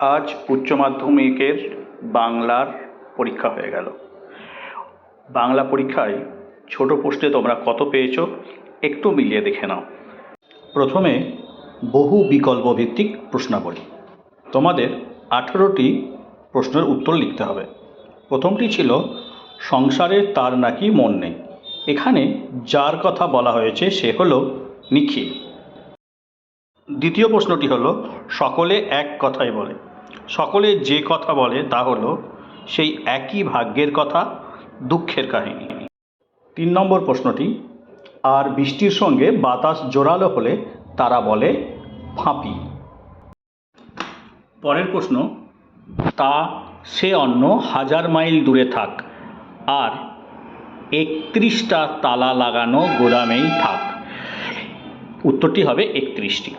আজ উচ্চ মাধ্যমিকের বাংলার পরীক্ষা হয়ে গেল। বাংলা পরীক্ষায় ছোট প্রশ্নে তোমরা কত পেয়েছ একটু মিলিয়ে দেখে নাও। প্রথমে বহু বিকল্প ভিত্তিক প্রশ্নাবলী। তোমাদের আঠেরোটি প্রশ্নের উত্তর লিখতে হবে। প্রথমটি ছিল, সংসারে তার নাকি মন নেই? এখানে যার কথা বলা হয়েছে সে হলো নিখিল। দ্বিতীয় প্রশ্নটি হলো, সকলে এক কথাই বলে। সকলে যে কথা বলে তা হলো সেই একই ভাগ্যের কথা, দুঃখের কাহিনী। তিন নম্বর প্রশ্নটি, আর বৃষ্টির সঙ্গে বাতাস জোরালো হলে তারা বলে ফাঁপি। পরের প্রশ্ন, তা সে অন্য হাজার মাইল দূরে থাক, আর একত্রিশটা তালা লাগানো গোদামেই থাক। উত্তরটি হবে একত্রিশটি।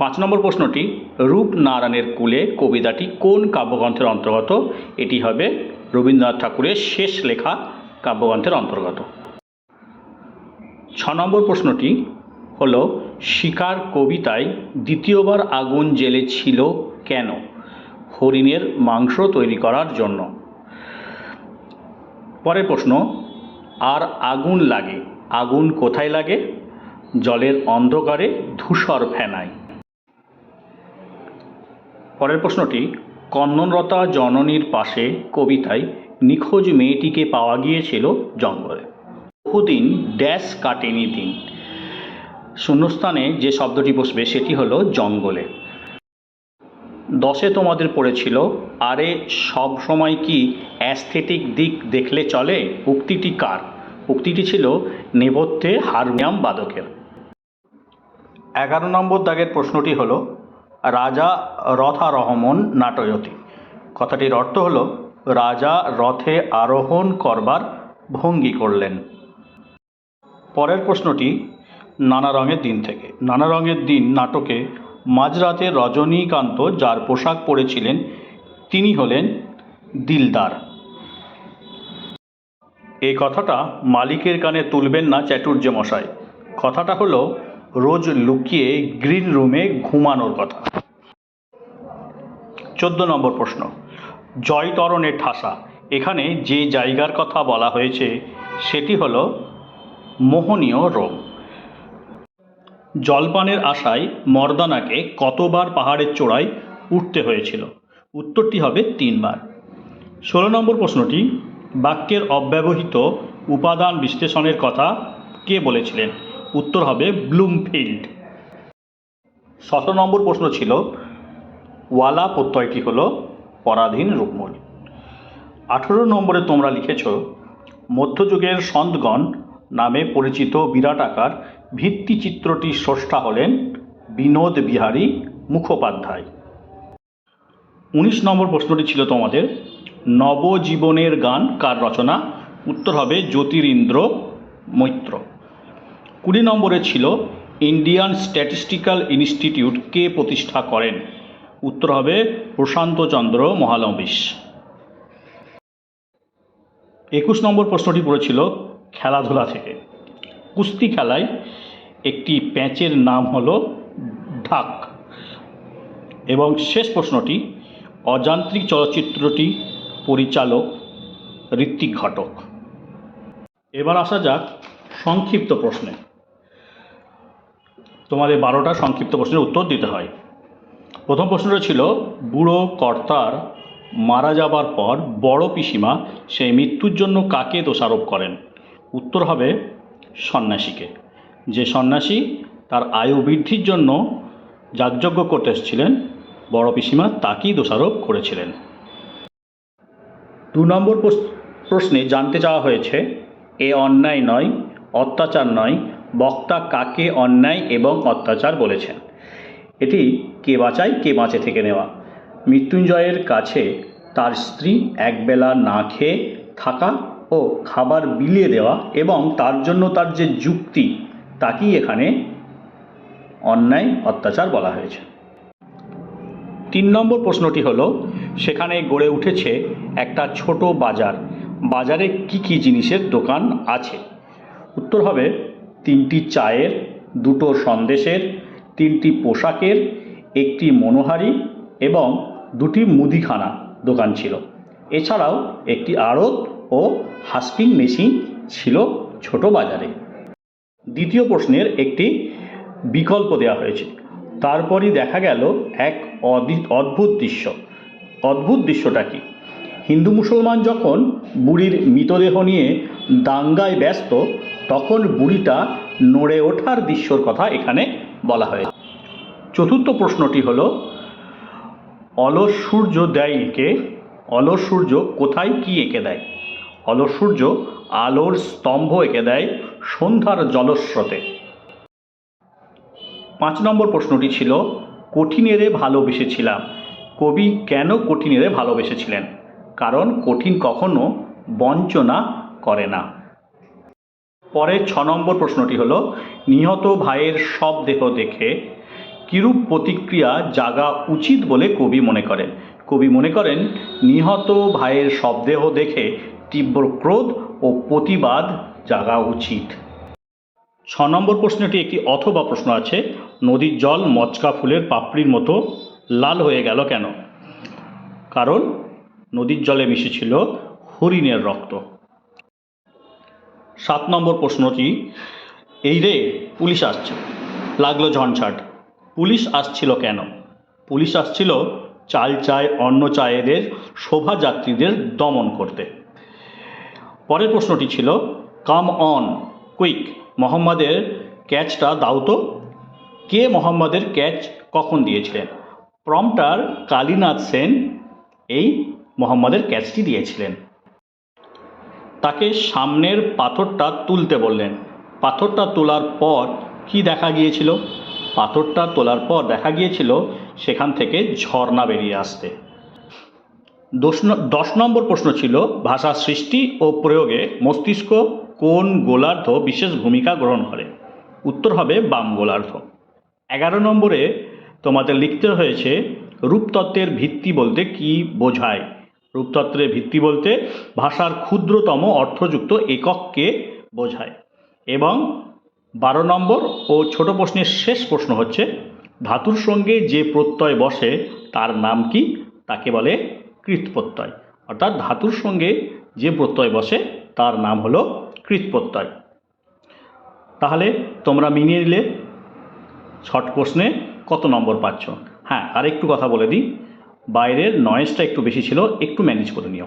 পাঁচ নম্বর প্রশ্নটি, রূপনারায়ণের কুলে কবিতাটি কোন কাব্যগ্রন্থের অন্তর্গত? এটি হবে রবীন্দ্রনাথ ঠাকুরের শেষ লেখা কাব্যগ্রন্থের অন্তর্গত। ছ নম্বর প্রশ্নটি হল, শিকার কবিতায় দ্বিতীয়বার আগুন জ্বেলেছিল কেন? হরিণের মাংস তৈরি করার জন্য। পরের প্রশ্ন, আর আগুন লাগে, আগুন কোথায় লাগে? জলের অন্ধকারে ধূসর ফেনায়। পরের প্রশ্নটি কন্ননরতা জননীর পাশে কবিতায় নিখোঁজ মেয়েটিকে পাওয়া গিয়েছিল জঙ্গলে। বহুদিন ড্যাশ কাটেনি দিন। শূন্যস্থানে যে শব্দটি বসবে সেটি হলো জঙ্গলে। দশে তোমাদের পড়েছিল, আরে সব সময় কি অ্যাস্থেটিক দিক দেখলে চলে? উক্তিটি কার? উক্তিটি ছিল নেপথ্যে হারমোনিয়াম বাদকের। এগারো নম্বর দাগের প্রশ্নটি হলো রাজা রথারহমন নাটয়তি। কথাটির অর্থ হলো, রাজা রথে আরোহণ করবার ভঙ্গি করলেন। পরের প্রশ্নটি নানা রঙের দিন থেকে। নানা রঙের দিন নাটকে মাঝরাতে রজনীকান্ত যার পোশাক পরেছিলেন, তিনি হলেন দিলদার। এই কথাটা মালিকের কানে তুলবেন না চ্যাটুর্য মশাই কথাটা হলো রোজ লুকিয়ে গ্রিন রুমে ঘুমানোর কথা। চোদ্দ নম্বর প্রশ্ন। জয়তরণের ঠাসা। এখানে যে জায়গার কথা বলা হয়েছে, সেটি হল মোহনীয় রোম। জলপানের আশায় মর্দানাকে কতবার পাহাড়ের চূড়ায় উঠতে হয়েছিল? উত্তরটি হবে তিনবার। ষোলো নম্বর প্রশ্নটি, বাক্যের অব্যবহৃত উপাদান বিশ্লেষণের কথা কে বলেছিলেন? উত্তর হবে ব্লুমফিল্ড। সতেরো নম্বর প্রশ্ন ছিল, ওয়ালা প্রত্যয়টি হল পরাধীন রূপমূল আঠেরো নম্বরে তোমরা লিখেছ, মধ্যযুগের সন্তগণ নামে পরিচিত বিরাট আকার ভিত্তিচিত্রটির স্রষ্টা হলেন বিনোদ বিহারী মুখোপাধ্যায়। উনিশ নম্বর প্রশ্নটি ছিল তোমাদের, নবজীবনের গান কার রচনা? উত্তর হবে জ্যোতিরিন্দ্র মৈত্র। কুড়ি নম্বরে ছিল ইন্ডিয়ান স্ট্যাটিস্টিক্যাল ইনস্টিটিউট কে প্রতিষ্ঠা করেন। উত্তর হবে প্রশান্তচন্দ্র মহালবিশ। একুশ নম্বর প্রশ্নটি পড়েছিল খেলাধুলা থেকে। কুস্তি খেলায় একটি প্যাঁচের নাম হলো ঢাক। এবং শেষ প্রশ্নটি, অযান্ত্রিক চলচ্চিত্রটি পরিচালক ঋত্বিক ঘটক। এবার আসা যাক সংক্ষিপ্ত প্রশ্নে। তোমাদের বারোটা সংক্ষিপ্ত প্রশ্নের উত্তর দিতে হয়। প্রথম প্রশ্নটা ছিল, বুড়ো কর্তার মারা যাবার পর বড় পিসিমা সেই মৃত্যুর জন্য কাকে দোষারোপ করেন? উত্তর হবে সন্ন্যাসীকে। যে সন্ন্যাসী তার আয়ু বৃদ্ধির জন্য যাগযজ্ঞ করতে এসেছিলেন, বড় পিসিমা তাকেই দোষারোপ করেছিলেন। দু নম্বর প্রশ্নে জানতে চাওয়া হয়েছে, এ অন্যায় নয়, অত্যাচার নয় বক্তা কাকে অন্যায় এবং অত্যাচার বলেছেন? এটি কে বাঁচায়, কে বাঁচে থেকে নেওয়া। মৃত্যুঞ্জয়ের কাছে তার স্ত্রী একবেলা না খেয়ে থাকা ও খাবার বিলিয়ে দেওয়া এবং তার জন্য তার যে যুক্তি, তাকেই এখানে অন্যায়, অত্যাচার বলা হয়েছে। তিন নম্বর প্রশ্নটি হলো, সেখানে গড়ে উঠেছে একটা ছোট বাজার। বাজারে কি কি জিনিসের দোকান আছে? উত্তর হবে তিনটি চায়ের, দুটো সন্দেশের, তিনটি পোশাকের, একটি মনোহারি এবং দুটি মুদিখানা দোকান ছিল। এছাড়াও একটি আড়ত ও হাস্পিং মেশিন ছিল ছোট বাজারে। দ্বিতীয় প্রশ্নের একটি বিকল্প দেওয়া হয়েছে। তারপরই দেখা গেল এক অদি- অদ্ভুত দৃশ্য। অদ্ভুত দৃশ্যটা কি? হিন্দু মুসলমান যখন বুড়ির মৃতদেহ নিয়ে দাঙ্গায় ব্যস্ত তখন বুড়িটা নড়ে ওঠার দৃশ্যর কথা এখানে বলা হয়েছে। চতুর্থ প্রশ্নটি হল, অলস সূর্য দেয় এঁকে, অলস সূর্য কোথায় কি এঁকে দেয়? অলস সূর্য আলোর স্তম্ভ এঁকে দেয় সন্ধ্যার জলস্রোতে। পাঁচ নম্বর প্রশ্নটি ছিল, কঠিনেরে ভালোবেসেছিলাম। কবি কেন কঠিনেরে ভালোবেসেছিলেন? কারণ কঠিন কখনো বঞ্চনা করে না। পরের ছ নম্বর প্রশ্নটি হলো, নিহত ভাইয়ের সব দেহ দেখে কিরূপ প্রতিক্রিয়া জাগা উচিত বলে কবি মনে করেন? কবি মনে করেন, নিহত ভাইয়ের শবদেহ দেখে তীব্র ক্রোধ ও প্রতিবাদ জাগা উচিত। ছ নম্বর প্রশ্নটি একটি অথবা প্রশ্ন আছে, নদীর জল মচকা ফুলের পাপড়ির মতো লাল হয়ে গেল কেন? কারণ নদীর জলে মিশেছিল হরিণের রক্ত। সাত নম্বর প্রশ্নটি, এই রে, পুলিশ আসছে। লাগল ঝঞ্ঝাট। পুলিশ আসছিল কেন? পুলিশ আসছিল চাল চায়, অন্ন চায়েদের, শোভাযাত্রীদের দমন করতে। পরের প্রশ্নটি ছিল, কাম অন, কুইক, মোহাম্মদের ক্যাচটা দাও তো। কে মোহাম্মদের ক্যাচ কখন দিয়েছিলেন? প্রম্পটার কালীনাথ সেন এই মোহাম্মদের ক্যাচটি দিয়েছিলেন। তাকে সামনের পাথরটা তুলতে বললেন। পাথরটা তোলার পর কি দেখা গিয়েছিল? পাথরটা তোলার পর দেখা গিয়েছিল সেখান থেকে ঝর্ণা বেরিয়ে আসতে। দশ নম্বর প্রশ্ন ছিল, ভাষা সৃষ্টি ও প্রয়োগে মস্তিষ্ক কোন গোলার্ধ বিশেষ ভূমিকা গ্রহণ করে? উত্তর হবে বাম গোলার্ধ। এগারো নম্বরে তোমাদের লিখতে হয়েছে, রূপতত্ত্বের ভিত্তি বলতে কি বোঝায়? রূপতত্ত্বের ভিত্তি বলতে ভাষার ক্ষুদ্রতম অর্থযুক্ত একককে বোঝায়। এবং বারো নম্বর ও ছোট প্রশ্নের শেষ প্রশ্ন হচ্ছে, ধাতুর সঙ্গে যে প্রত্যয় বসে তার নাম কি? তাকে বলে কৃত প্রত্যয় অর্থাৎ ধাতুর সঙ্গে যে প্রত্যয় বসে তার নাম হলো কৃত প্রত্যয় তাহলে তোমরা মিলিয়ে নিলে, ছট প্রশ্নে কত নম্বর পাচ্ছ? হ্যাঁ আর একটু কথা বলে দিই। বাইরের নয়েজটা একটু বেশি ছিল একটু ম্যানেজ করে নিও।